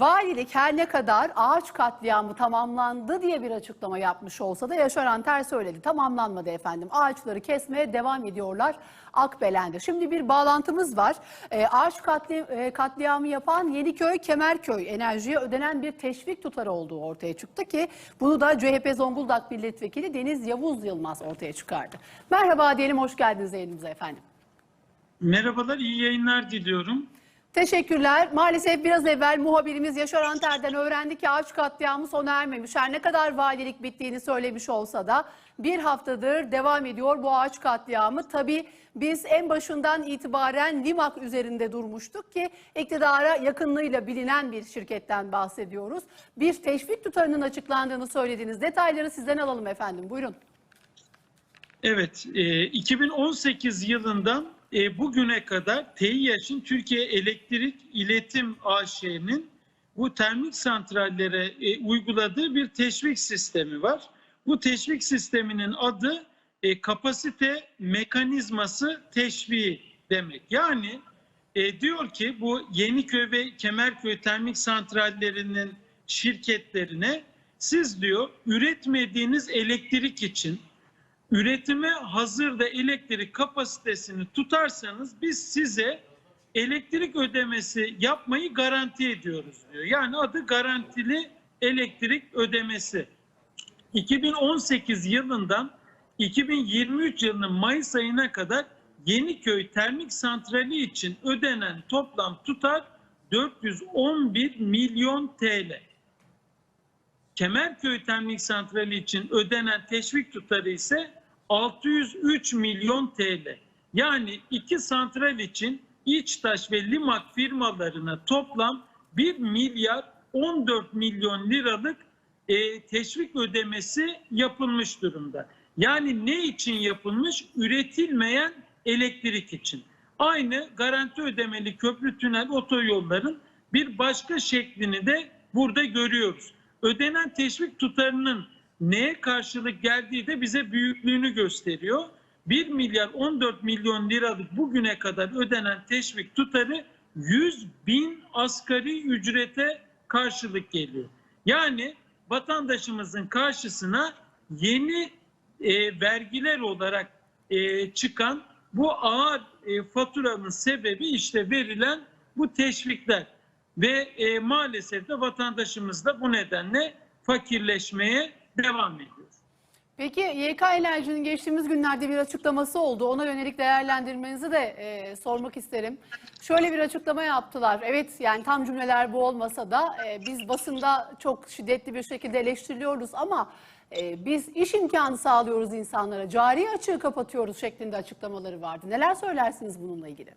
Valilik her ne kadar ağaç katliamı tamamlandı diye bir açıklama yapmış olsa da Yaşaran Ter söyledi. Tamamlanmadı efendim. Ağaçları kesmeye devam ediyorlar Akbelen'de. Şimdi bir bağlantımız var. Ee, ağaç katli, e, katliamı yapan Yeniköy Kemerköy enerjiye ödenen bir teşvik tutarı olduğu ortaya çıktı ki bunu da CHP Zonguldak Milletvekili Deniz Yavuz Yılmaz ortaya çıkardı. Merhaba diyelim hoş geldiniz yayınımıza efendim. Merhabalar, iyi yayınlar diliyorum. Teşekkürler. Maalesef biraz evvel muhabirimiz Yaşar Anter'den öğrendik ki ağaç katliamı sona ermemiş. Her ne kadar valilik bittiğini söylemiş olsa da bir haftadır devam ediyor bu ağaç katliamı. Tabii biz en başından itibaren Limak üzerinde durmuştuk ki iktidara yakınlığıyla bilinen bir şirketten bahsediyoruz. Bir teşvik tutarının açıklandığını söylediniz. Detayları sizden alalım efendim. Buyurun. Evet, e, 2018 yılından e, bugüne kadar TİH'in Türkiye Elektrik İletim AŞ'nin bu termik santrallere e, uyguladığı bir teşvik sistemi var. Bu teşvik sisteminin adı e, kapasite mekanizması teşviği demek. Yani e, diyor ki bu Yeniköy ve Kemerköy termik santrallerinin şirketlerine siz diyor üretmediğiniz elektrik için üretime hazırda elektrik kapasitesini tutarsanız biz size elektrik ödemesi yapmayı garanti ediyoruz diyor. Yani adı garantili elektrik ödemesi. 2018 yılından 2023 yılının Mayıs ayına kadar Yeniköy Termik Santrali için ödenen toplam tutar 411 milyon TL. Kemerköy Termik Santrali için ödenen teşvik tutarı ise 603 milyon TL. Yani iki santral için İçtaş ve Limak firmalarına toplam 1 milyar 14 milyon liralık e, teşvik ödemesi yapılmış durumda. Yani ne için yapılmış? Üretilmeyen elektrik için. Aynı garanti ödemeli köprü tünel otoyolların bir başka şeklini de burada görüyoruz. Ödenen teşvik tutarının neye karşılık geldiği de bize büyüklüğünü gösteriyor. 1 milyar 14 milyon liralık bugüne kadar ödenen teşvik tutarı 100 bin asgari ücrete karşılık geliyor. Yani vatandaşımızın karşısına yeni e, vergiler olarak e, çıkan bu ağır e, faturanın sebebi işte verilen bu teşvikler ve e, maalesef de vatandaşımız da bu nedenle fakirleşmeye devam ediyor. Peki YK Enerji'nin geçtiğimiz günlerde bir açıklaması oldu. Ona yönelik değerlendirmenizi de e, sormak isterim. Şöyle bir açıklama yaptılar. Evet yani tam cümleler bu olmasa da e, biz basında çok şiddetli bir şekilde eleştiriliyoruz ama e, biz iş imkanı sağlıyoruz insanlara. Cari açığı kapatıyoruz şeklinde açıklamaları vardı. Neler söylersiniz bununla ilgili?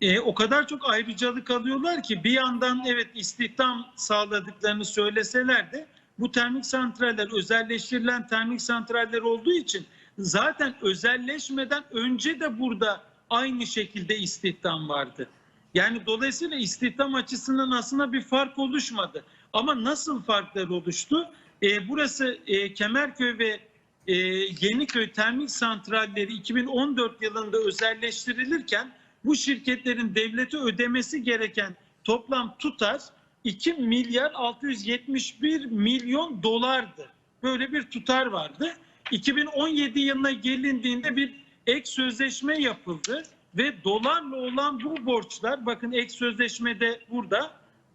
E, o kadar çok ayrıcalık alıyorlar ki bir yandan evet istihdam sağladıklarını söyleseler de bu termik santraller özelleştirilen termik santraller olduğu için zaten özelleşmeden önce de burada aynı şekilde istihdam vardı. Yani dolayısıyla istihdam açısından aslında bir fark oluşmadı. Ama nasıl farklar oluştu? E, burası e, Kemerköy ve e, Yeniköy termik santralleri 2014 yılında özelleştirilirken bu şirketlerin devlete ödemesi gereken toplam tutar 2 milyar 671 milyon dolardı. Böyle bir tutar vardı. 2017 yılına gelindiğinde bir ek sözleşme yapıldı ve dolarla olan bu borçlar bakın ek sözleşmede burada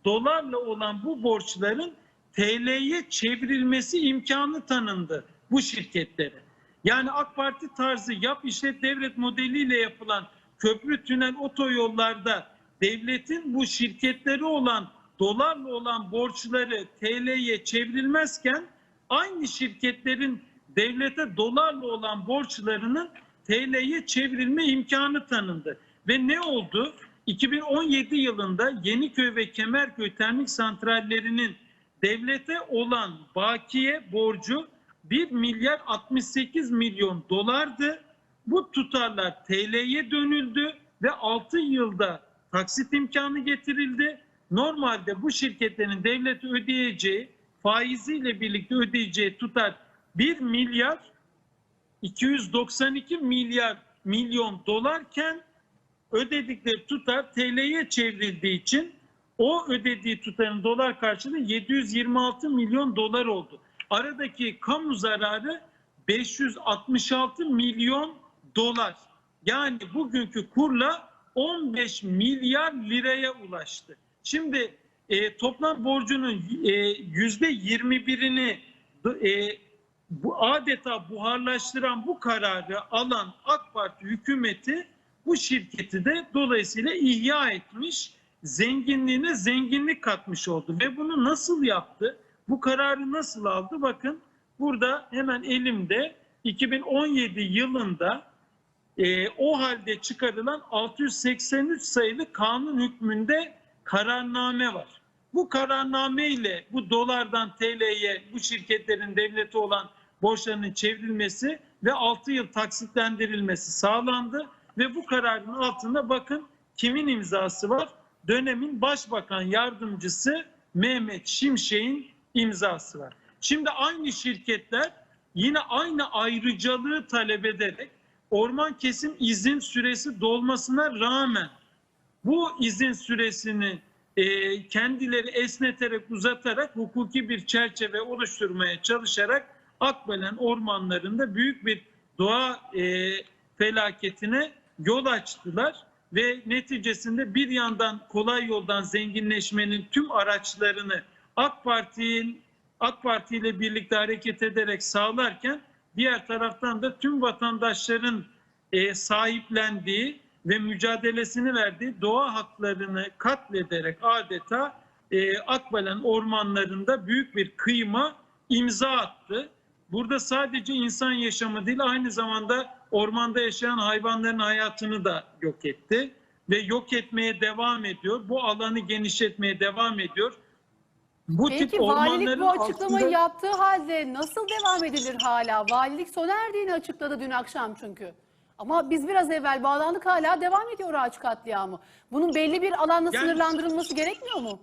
dolarla olan bu borçların TL'ye çevrilmesi imkanı tanındı bu şirketlere. Yani AK Parti tarzı yap işlet devlet modeliyle yapılan köprü tünel otoyollarda devletin bu şirketleri olan dolarla olan borçları TL'ye çevrilmezken aynı şirketlerin devlete dolarla olan borçlarının TL'ye çevrilme imkanı tanındı. Ve ne oldu? 2017 yılında Yeniköy ve Kemerköy termik santrallerinin devlete olan bakiye borcu 1 milyar 68 milyon dolardı. Bu tutarlar TL'ye dönüldü ve 6 yılda taksit imkanı getirildi. Normalde bu şirketlerin devlete ödeyeceği faiziyle birlikte ödeyeceği tutar 1 milyar 292 milyar milyon dolarken ödedikleri tutar TL'ye çevrildiği için o ödediği tutarın dolar karşılığı 726 milyon dolar oldu. Aradaki kamu zararı 566 milyon dolar. Yani bugünkü kurla 15 milyar liraya ulaştı. Şimdi e, toplam borcunun e, yüzde 21'ini e, bu adeta buharlaştıran bu kararı alan AK Parti hükümeti bu şirketi de dolayısıyla ihya etmiş, zenginliğine zenginlik katmış oldu. Ve bunu nasıl yaptı? Bu kararı nasıl aldı? Bakın burada hemen elimde 2017 yılında e, o halde çıkarılan 683 sayılı kanun hükmünde kararname var. Bu kararname ile bu dolardan TL'ye bu şirketlerin devleti olan borçlarının çevrilmesi ve 6 yıl taksitlendirilmesi sağlandı ve bu kararın altında bakın kimin imzası var? Dönemin Başbakan Yardımcısı Mehmet Şimşek'in imzası var. Şimdi aynı şirketler yine aynı ayrıcalığı talep ederek orman kesim izin süresi dolmasına rağmen bu izin süresini e, kendileri esneterek uzatarak hukuki bir çerçeve oluşturmaya çalışarak Akbelen ormanlarında büyük bir doğa e, felaketine yol açtılar ve neticesinde bir yandan kolay yoldan zenginleşmenin tüm araçlarını AK Parti'nin AK Parti ile birlikte hareket ederek sağlarken diğer taraftan da tüm vatandaşların e, sahiplendiği ve mücadelesini verdiği doğa haklarını katlederek adeta e, Akbelen ormanlarında büyük bir kıyma imza attı. Burada sadece insan yaşamı değil aynı zamanda ormanda yaşayan hayvanların hayatını da yok etti ve yok etmeye devam ediyor. Bu alanı genişletmeye devam ediyor. Bu Peki tip valilik ormanların bu açıklamayı altında- yaptığı halde nasıl devam edilir hala? Valilik sona erdiğini açıkladı dün akşam çünkü. Ama biz biraz evvel bağlandık hala devam ediyor ağaç katliamı. Bunun belli bir alanla Yani- sınırlandırılması gerekmiyor mu?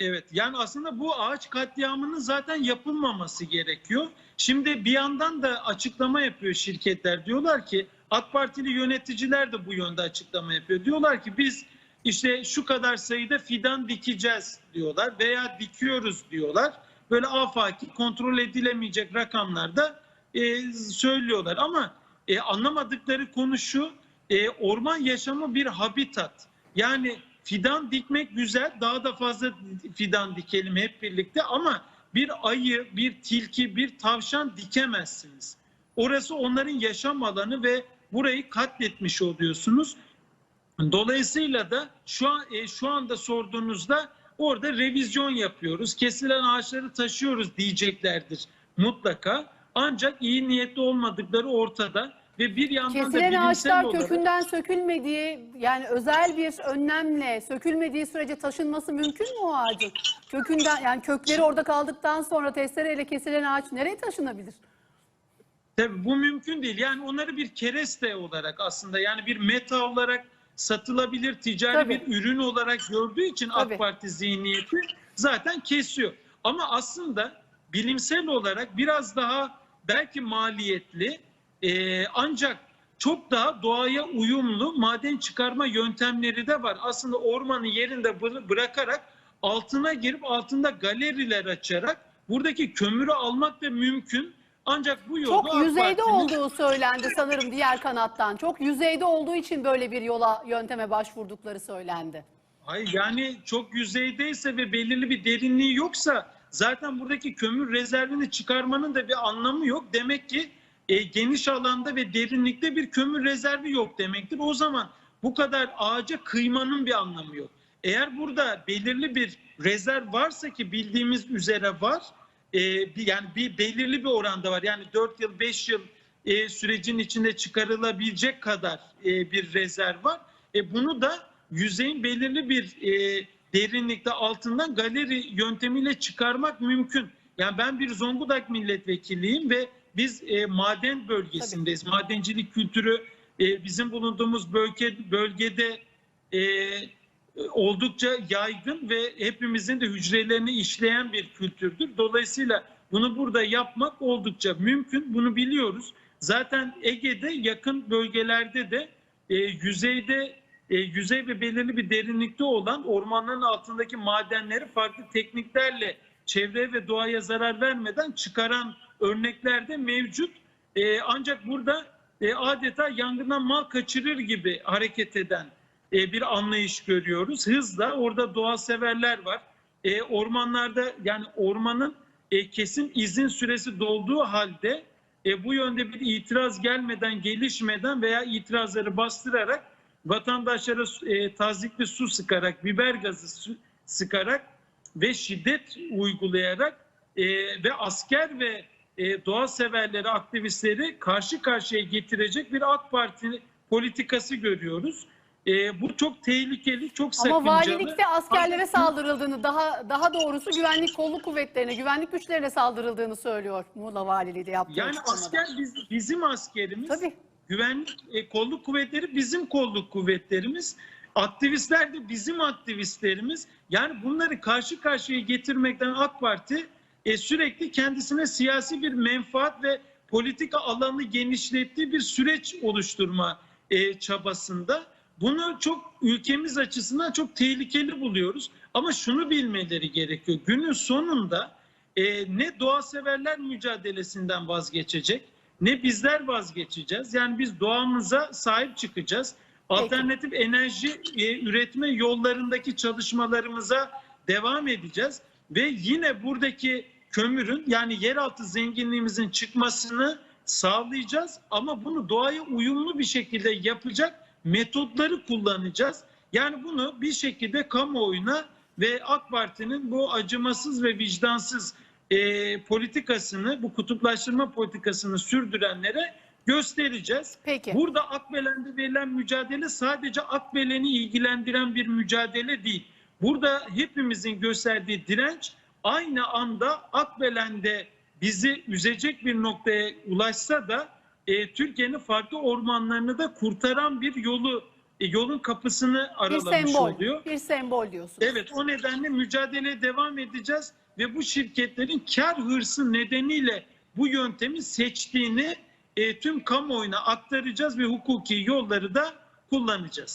Evet yani aslında bu ağaç katliamının zaten yapılmaması gerekiyor. Şimdi bir yandan da açıklama yapıyor şirketler. Diyorlar ki AK Partili yöneticiler de bu yönde açıklama yapıyor. Diyorlar ki biz işte şu kadar sayıda fidan dikeceğiz diyorlar veya dikiyoruz diyorlar. Böyle afaki kontrol edilemeyecek rakamlarda e, söylüyorlar ama e, anlamadıkları konu şu e, orman yaşamı bir habitat. Yani fidan dikmek güzel daha da fazla fidan dikelim hep birlikte ama bir ayı, bir tilki, bir tavşan dikemezsiniz. Orası onların yaşam alanı ve burayı katletmiş oluyorsunuz. Dolayısıyla da şu an e, şu anda sorduğunuzda orada revizyon yapıyoruz. Kesilen ağaçları taşıyoruz diyeceklerdir mutlaka. Ancak iyi niyetli olmadıkları ortada ve bir yandan da Kesilen bilimsel ağaçlar olarak kökünden sökülmediği yani özel bir önlemle sökülmediği sürece taşınması mümkün mü o ağacın? Kökünden yani kökleri orada kaldıktan sonra testereyle kesilen ağaç nereye taşınabilir? Tabii bu mümkün değil. Yani onları bir kereste olarak aslında yani bir meta olarak satılabilir ticari Tabii. bir ürün olarak gördüğü için Tabii. AK Parti zihniyeti zaten kesiyor. Ama aslında bilimsel olarak biraz daha belki maliyetli e, ancak çok daha doğaya uyumlu maden çıkarma yöntemleri de var. Aslında ormanı yerinde bıra- bırakarak altına girip altında galeriler açarak buradaki kömürü almak da mümkün. Ancak bu yolda Çok AK yüzeyde Parti'nin- olduğu söylendi sanırım diğer kanattan. Çok yüzeyde olduğu için böyle bir yola yönteme başvurdukları söylendi. Hayır yani çok yüzeydeyse ve belirli bir derinliği yoksa zaten buradaki kömür rezervini çıkarmanın da bir anlamı yok. Demek ki e, geniş alanda ve derinlikte bir kömür rezervi yok demektir. O zaman bu kadar ağaca kıymanın bir anlamı yok. Eğer burada belirli bir rezerv varsa ki bildiğimiz üzere var, e, bir, yani bir belirli bir oranda var. Yani 4 yıl 5 yıl e, sürecin içinde çıkarılabilecek kadar e, bir rezerv var. E, bunu da yüzeyin belirli bir e, derinlikte altından galeri yöntemiyle çıkarmak mümkün. Yani ben bir Zonguldak milletvekiliyim ve biz e, maden bölgesindeyiz. Madencilik kültürü e, bizim bulunduğumuz bölge bölgede e, oldukça yaygın ve hepimizin de hücrelerini işleyen bir kültürdür. Dolayısıyla bunu burada yapmak oldukça mümkün. Bunu biliyoruz. Zaten Ege'de yakın bölgelerde de e, yüzeyde e, yüzey ve belirli bir derinlikte olan ormanların altındaki madenleri farklı tekniklerle çevreye ve doğaya zarar vermeden çıkaran örnekler de mevcut. E, ancak burada e, adeta yangından mal kaçırır gibi hareket eden e, bir anlayış görüyoruz. Hızla orada doğa severler var. E, ormanlarda yani ormanın e, kesin izin süresi dolduğu halde bu yönde bir itiraz gelmeden, gelişmeden veya itirazları bastırarak vatandaşlara e, tazikli su sıkarak, biber gazı sıkarak ve şiddet uygulayarak ve asker ve doğa severleri, aktivistleri karşı karşıya getirecek bir AK Parti politikası görüyoruz. E, bu çok tehlikeli, çok sakıncalı. Ama valilikte askerlere saldırıldığını, daha daha doğrusu güvenlik kolluk kuvvetlerine, güvenlik güçlerine saldırıldığını söylüyor Muğla Valiliği de yaptığı Yani asker biz- bizim askerimiz. Tabii. Güvenlik e, kolluk kuvvetleri bizim kolluk kuvvetlerimiz. Aktivistler de bizim aktivistlerimiz. Yani bunları karşı karşıya getirmekten AK Parti e, sürekli kendisine siyasi bir menfaat ve politika alanı genişlettiği bir süreç oluşturma e, çabasında. Bunu çok ülkemiz açısından çok tehlikeli buluyoruz. Ama şunu bilmeleri gerekiyor. Günün sonunda e, ne doğa severler mücadelesinden vazgeçecek ne bizler vazgeçeceğiz. Yani biz doğamıza sahip çıkacağız. Alternatif enerji e, üretme yollarındaki çalışmalarımıza devam edeceğiz ve yine buradaki kömürün yani yeraltı zenginliğimizin çıkmasını sağlayacağız ama bunu doğaya uyumlu bir şekilde yapacak metotları kullanacağız. Yani bunu bir şekilde kamuoyuna ve AK Parti'nin bu acımasız ve vicdansız e, politikasını, bu kutuplaştırma politikasını sürdürenlere göstereceğiz. Peki. Burada Akbelen'de verilen mücadele sadece Akbelen'i ilgilendiren bir mücadele değil. Burada hepimizin gösterdiği direnç aynı anda Akbelen'de bizi üzecek bir noktaya ulaşsa da e, Türkiye'nin farklı ormanlarını da kurtaran bir yolu e, yolun kapısını Bir aralamış sembol, oluyor. bir sembol diyorsunuz. Evet o nedenle mücadeleye devam edeceğiz ve bu şirketlerin kar hırsı nedeniyle bu yöntemi seçtiğini e, tüm kamuoyuna aktaracağız ve hukuki yolları da kullanacağız.